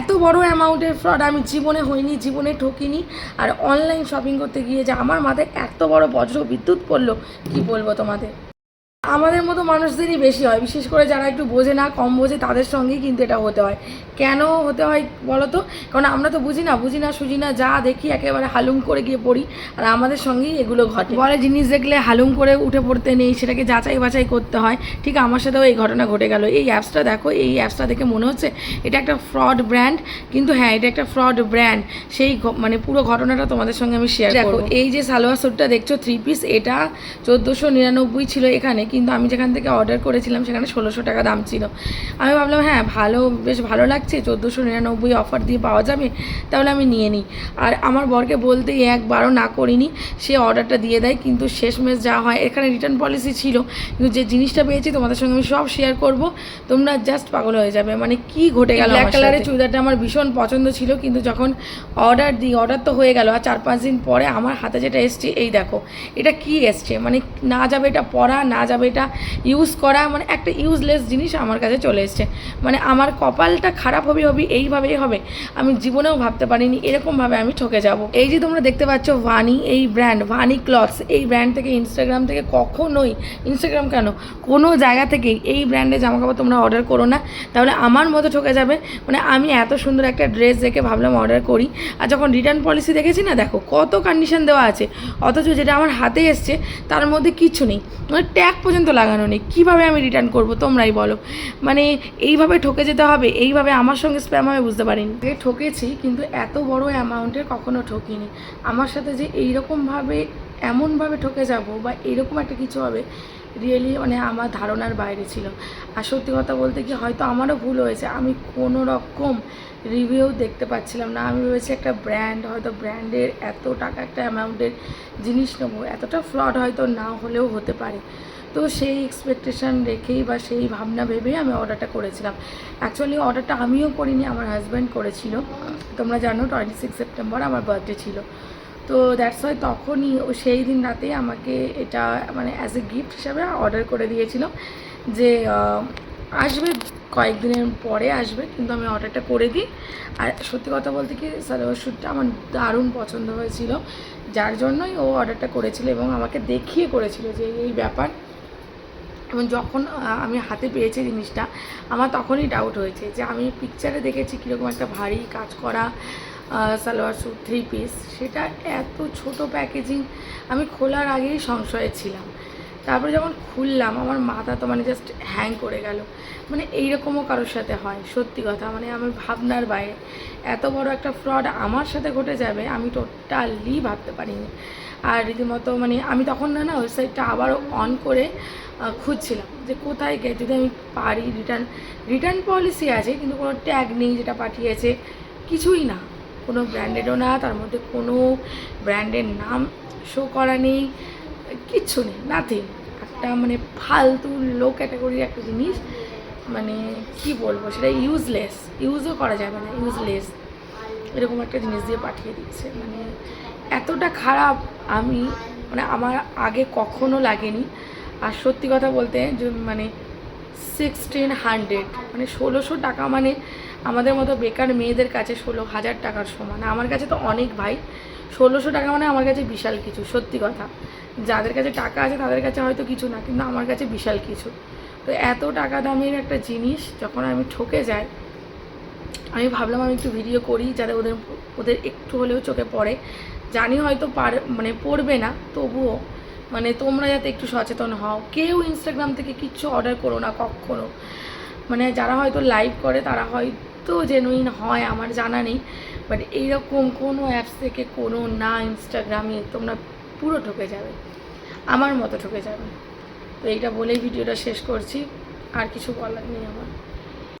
এত বড় অ্যামাউন্টের ফ্রড আমি জীবনে হইনি, জীবনে ঠকিনি, আর অনলাইন শপিং করতে গিয়ে যে আমার মাথায় এত বড় বজ্র বিদ্যুৎ পড়ল, কি বলব তোমাদের? আমাদের মতো মানুষদেরই বেশি হয়। বিশেষ করে যারা একটু বোঝে না কম বোঝে তাদের সঙ্গেই কিন্তু এটা হতে হয়। কেন হতে হয় বলো তো কারণ আমরা তো বুঝি না বুঝি না সুঝি না যা দেখি একেবারে হালুম করে গিয়ে পড়ি। আর আমাদের সঙ্গেই এগুলো ঘটে। বলে জিনিস দেখলে হালুম করে উঠে পড়তে নেই সেটাকে যাচাই বাছাই করতে হয়। ঠিক আমার সাথেও এই ঘটনা ঘটে গেল। এই অ্যাপসটা দেখো এই অ্যাপসটা দেখে মনে হচ্ছে এটা একটা ফ্রড ব্র্যান্ড কিন্তু হ্যাঁ এটা একটা ফ্রড ব্র্যান্ড সেই মানে পুরো ঘটনাটা তোমাদের সঙ্গে আমি শেয়ার দেখো এই যে সালোয়ার স্যুটটা দেখছ থ্রি পিস এটা চোদ্দোশো নিরানব্বই ছিল এখানে। কিন্তু আমি যেখান থেকে অর্ডার করেছিলাম সেখানে ষোলোশো টাকা দাম ছিল। আমি ভাবলাম হ্যাঁ ভালো বেশ ভালো লাগছে চোদ্দোশো নিরানব্বই অফার দিয়ে পাওয়া যাবে তাহলে আমি নিয়ে নিই। আর আমার বরকে বলতেই একবারও না করিনি সে অর্ডারটা দিয়ে দেয় কিন্তু শেষমেশ যা হয় এখানে রিটার্ন পলিসি ছিল কিন্তু যে জিনিসটা পেয়েছি তোমাদের সঙ্গে আমি সব শেয়ার করব তোমরা জাস্ট পাগল হয়ে যাবে। মানে কি ঘটে গেল ব্ল্যাক কালারের চুড়িদারটা আমার ভীষণ পছন্দ ছিল কিন্তু যখন অর্ডার দিই অর্ডার তো হয়ে গেল আর চার পাঁচ দিন পরে আমার হাতে যেটা এসছে এই দেখো এটা কি এসছে? মানে না যাবে এটা পরা না যাবে এটা ইউজ করা মানে একটা ইউজলেস জিনিস আমার কাছে চলে এসছে। মানে আমার কপালটা খারাপ হবে হবে এইভাবেই হবে। আমি জীবনেও ভাবতে পারিনি এরকমভাবে আমি ঠকে যাব। এই যে তোমরা দেখতে পাচ্ছ ভানি এই ব্র্যান্ড ভানি ক্লথস এই ব্র্যান্ড থেকে ইনস্টাগ্রাম থেকে কখনোই ইনস্টাগ্রাম কেন? কোনো জায়গা থেকেই এই ব্র্যান্ডে জামাকাপড় তোমরা অর্ডার করো না। তাহলে আমার মতো ঠকে যাবে। মানে আমি এত সুন্দর একটা ড্রেস দেখে ভাবলাম অর্ডার করি। আর যখন রিটার্ন পলিসি দেখেছি না, দেখো কত কন্ডিশন দেওয়া আছে। অথচ যেটা আমার হাতে এসছে, তার মধ্যে কিছু নেই। মানে ট্যাগ পর্যন্ত লাগানো নেই। কীভাবে আমি রিটার্ন করব তোমরাই বলো। মানে এইভাবে ঠকে যেতে হবে, এইভাবে আমার সঙ্গে স্প্যাম হবে বুঝতে পারিনি। যে ঠকেছি, কিন্তু এত বড় অ্যামাউন্টের কখনো ঠকিনি। আমার সাথে যে এইরকমভাবে, এমনভাবে ঠকে যাব বা এরকম একটা কিছু হবে রিয়েলি মানে আমার ধারণার বাইরে ছিল। আর সত্যি কথা বলতে কি, হয়তো আমারও ভুল হয়েছে। আমি কোনো রকম রিভিউ দেখতে পাচ্ছিলাম না। আমি ভেবেছি একটা ব্র্যান্ড হয়তো ব্র্যান্ডের এত টাকা, একটা অ্যামাউন্টের জিনিস নেব। এতটা ফ্রড হয়তো না হলেও হতে পারে। তো সেই এক্সপেকটেশন রেখেই বা সেই ভাবনা ভেবেই আমি অর্ডারটা করেছিলাম। অ্যাকচুয়ালি অর্ডারটা আমিও করিনি, আমার হাজব্যান্ড করেছিল। তোমরা জানো টোয়েন্টি সিক্স সেপ্টেম্বর আমার বার্থডে ছিল। তো দ্যাটস ওয়াই তখনই ও সেই দিন রাতেই আমাকে এটা মানে অ্যাজ এ গিফট হিসাবে অর্ডার করে দিয়েছিল যে আসবে, কয়েকদিনের পরে আসবে, কিন্তু আমি অর্ডারটা করে দিই। আর সত্যি কথা বলতে কি সালোয়ার শ্যুটটা আমার দারুণ পছন্দ হয়েছিল। যার জন্যই ও অর্ডারটা করেছিল এবং আমাকে দেখিয়ে করেছিল যে এই ব্যাপার। এবং যখন আমি হাতে পেয়েছি জিনিসটা, আমার তখনই ডাউট হয়েছে যে আমি পিকচারে দেখেছি কীরকম একটা ভারী কাজ করা সালোয়ার স্যুট থ্রি পিস সেটা এত ছোট প্যাকেজিং আমি খোলার আগেই সংশয়ে ছিলাম। তারপরে যখন খুললাম, আমার মাথা তো মানে জাস্ট হ্যাং করে গেল। মানে এইরকমও কারোর সাথে হয়, সত্যি কথা। মানে আমার ভাবনার বাইরে। এত বড় একটা ফ্রড আমার সাথে ঘটে যাবে, আমি টোটালি ভাবতে পারিনি। আর রীতিমতো মানে আমি তখন না না ওয়েবসাইটটা আবারও অন করে খুঁজছিলাম যে কোথায় গিয়ে যদি আমি পারি রিটার্ন রিটার্ন পলিসি আছে, কিন্তু কোনো ট্যাগ নেই যেটা পাঠিয়েছে, কিছুই না। কোনো ব্র্যান্ডেডও না, তার মধ্যে কোনো ব্র্যান্ডের নাম শো করা নেই। কিচ্ছু নেই নাথিং একটা মানে ফালতু লো ক্যাটাগরির একটা জিনিস মানে কি বলব, সেটা ইউজলেস ইউজও করা যাবে না ইউজলেস এরকম একটা জিনিস দিয়ে পাঠিয়ে দিচ্ছে। মানে এতটা খারাপ আমি মানে আমার আগে কখনো লাগেনি। আর সত্যি কথা বলতে মানে সিক্সটিন হান্ড্রেড মানে ষোলোশো টাকা মানে আমাদের মতো বেকার মেয়েদের কাছে ষোলো হাজার টাকার সমান। আমার কাছে তো অনেক ভাই। ষোলোশো টাকা মানে আমার কাছে বিশাল কিছু, সত্যি কথা। যাদের কাছে টাকা আছে তাদের কাছে হয়তো কিছু না, কিন্তু আমার কাছে বিশাল কিছু। তো এত টাকা দামের একটা জিনিস যখন আমি ঠকে যাই, আমি ভাবলাম আমি একটু ভিডিও করি যাতে ওদের ওদের একটু হলেও চোখে পড়ে। জানি হয়তো পার মানে পড়বে না, তবুও মানে তোমরা যাতে একটু সচেতন হও। কেউ ইনস্টাগ্রাম থেকে কিচ্ছু অর্ডার করো না কখনো। মানে যারা হয়তো লাইভ করে তারা হয়তো জেনুইন হয়, আমার জানা নেই বাট এইরকম কোনো অ্যাপস থেকে কোনো না ইনস্টাগ্রামে তোমরা পুরো ঠকে যাবে, আমার মতো ঠকে যাবে। তো এইটা বলেই ভিডিওটা শেষ করছি, আর কিছু বলার নেই আমার।